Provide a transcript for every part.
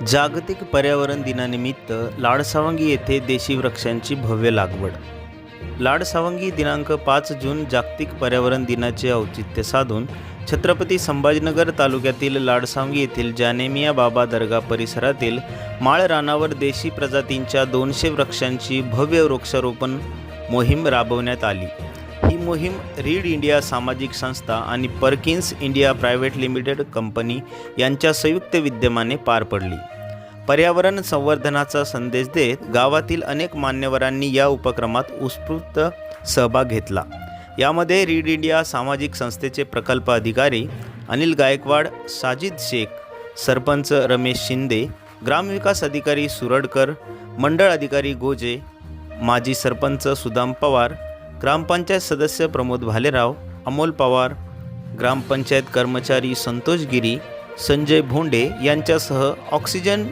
जागतिक पर्यावरण दिनानिमित्त लाडसावंगी येथे देशी वृक्षांची भव्य लागवड. लाडसावंगी दिनांक पाच जून जागतिक पर्यावरण दिनाचे औचित्य साधून छत्रपती संभाजीनगर तालुक्यातील लाडसावंगी येथील जानेमिया बाबा दर्गा परिसरातील माळ रानावर देशी प्रजातींच्या दोनशे वृक्षांची भव्य वृक्षारोपण मोहीम राबवण्यात आली. मोहीम रीड इंडिया सामाजिक संस्था आणि Perkins India private limited company यांच्या संयुक्त विद्यमाने पार पडली. पर्यावरण संवर्धनाचा संदेश देत गावातील अनेक मान्यवरांनी या उपक्रमात उत्स्फूर्त सहभाग घेतला. यामध्ये रीड इंडिया सामाजिक संस्थेचे प्रकल्प अधिकारी अनिल गायकवाड साजिद शेख सरपंच रमेश शिंदे ग्रामविकास अधिकारी सुरडकर मंडळ अधिकारी गोजे माजी सरपंच सुदाम पवार ग्रामपंचायत सदस्य प्रमोद भालेराव अमोल पवार ग्रामपंचायत कर्मचारी संतोष गिरी संजय भोंडे यांच्यासह ऑक्सिजन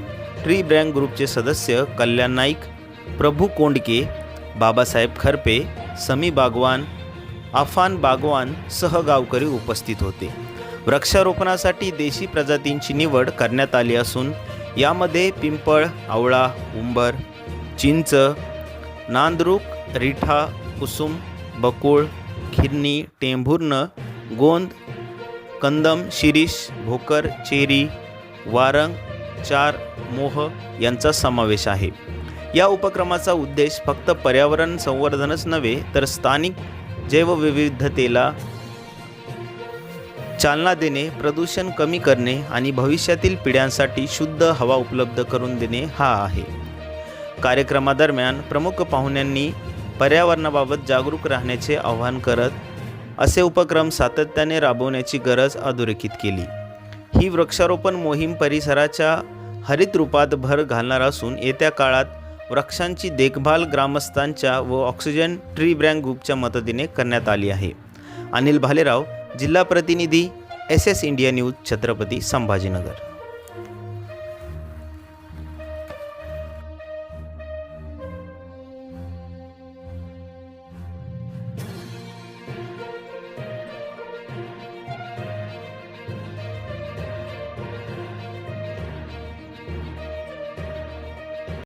ट्री ब्रँड ग्रुपचे सदस्य कल्याण नाईक प्रभू कोंडके बाबासाहेब खरपे समी बागवान आफान बागवान सह गावकरी उपस्थित होते. वृक्षारोपणासाठी देशी प्रजातींची निवड करण्यात आली असून यामध्ये पिंपळ आवळा उंबर चिंच नांदरूक रिठा कुसुम बकुळ खिरणी टेंभुर्ण गोंद कंदम शिरीष भोकर चेरी वारंग चार मोह यांचा समावेश आहे. या उपक्रमाचा उद्देश फक्त पर्यावरण संवर्धनच नव्हे तर स्थानिक जैवविविधतेला चालना देणे प्रदूषण कमी करणे आणि भविष्यातील पिढ्यांसाठी शुद्ध हवा उपलब्ध करून देणे हा आहे. कार्यक्रमादरम्यान प्रमुख पाहुण्यांनी पर्यावरणाबाबत जागरूक राहण्याचे आवाहन करत असे उपक्रम सातत्याने राबवण्याची गरज अधोरेखित केली. ही वृक्षारोपण मोहीम परिसराच्या हरित रूपात भर घालणार असून येत्या काळात वृक्षांची देखभाल ग्रामस्थांच्या व ऑक्सिजन ट्री ब्रँक ग्रुपच्या मदतीने करण्यात आली आहे. अनिल भालेराव जिल्हा प्रतिनिधी S S India news Chhatrapati Sambhajinagar.